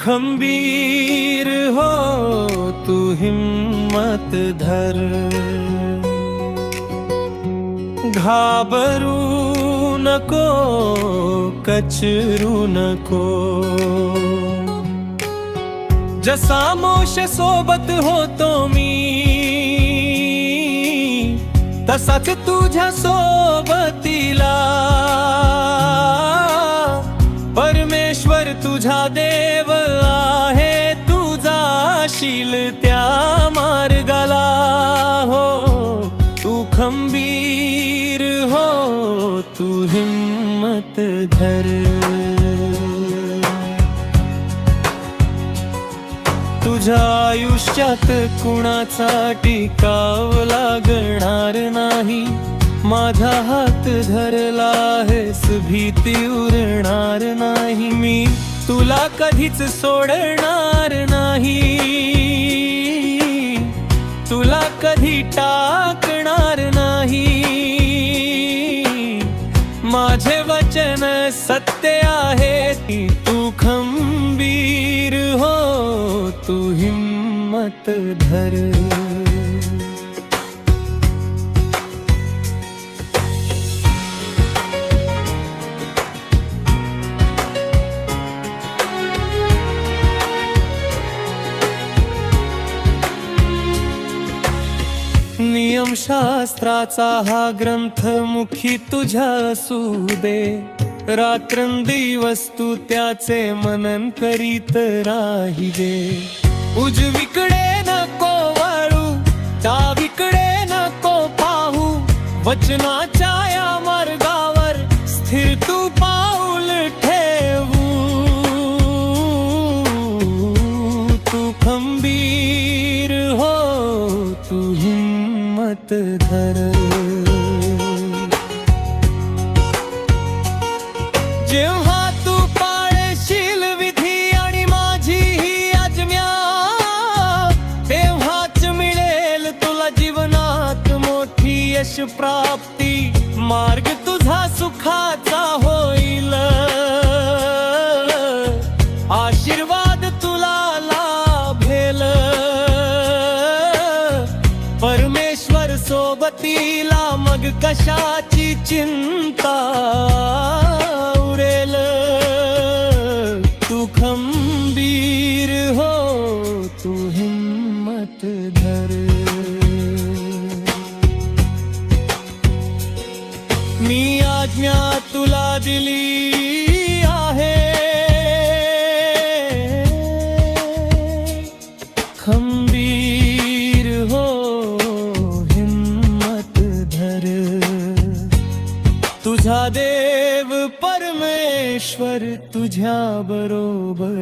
खंबीर हो तू हिम्मत धर। घाबरू नको कचरू नको। जसा मोश सोबत होतो मी तसाच तुझ्या सोबतीला। परमेश्वर तुझा देव जाशील त्या मार्गाला हो तू खंबीर हो तू हिम्मत धर. तुझ्या आयुष्यात कुणाचा टिकाव लागणार नाही माझा हात धरला आहेस भीती उरणार नाही मी तुला कधीच सोडणार नाही. तुला कधी टाकणार नाही. माझे वचन सत्य आहे तू खंबीर हो तू हिम्मत धर. नियमशास्त्राचा हा ग्रंथ मुखी तुझ्या असू दे रात्रंदिवस तू त्याचे मनन करीत राहिले उजवीकडे नको वाळू डावीकडे नको पाहू. वचनाच्या मत धर। जेव्हा तू पाळशील विधी आणि माझी ही आजम्या तेव्हाच मिळेल तुला जीवनात मोठी यश प्राप्ती. मार्ग तुझा सुखाचा होईल. सोबतीला मग कशाची चिंता? उरेल. तू खंबीर हो तू हिम्मत धर. मी आज्ञा तुला दिली. तुझा देव परमेश्वर तुझ्या बरोबर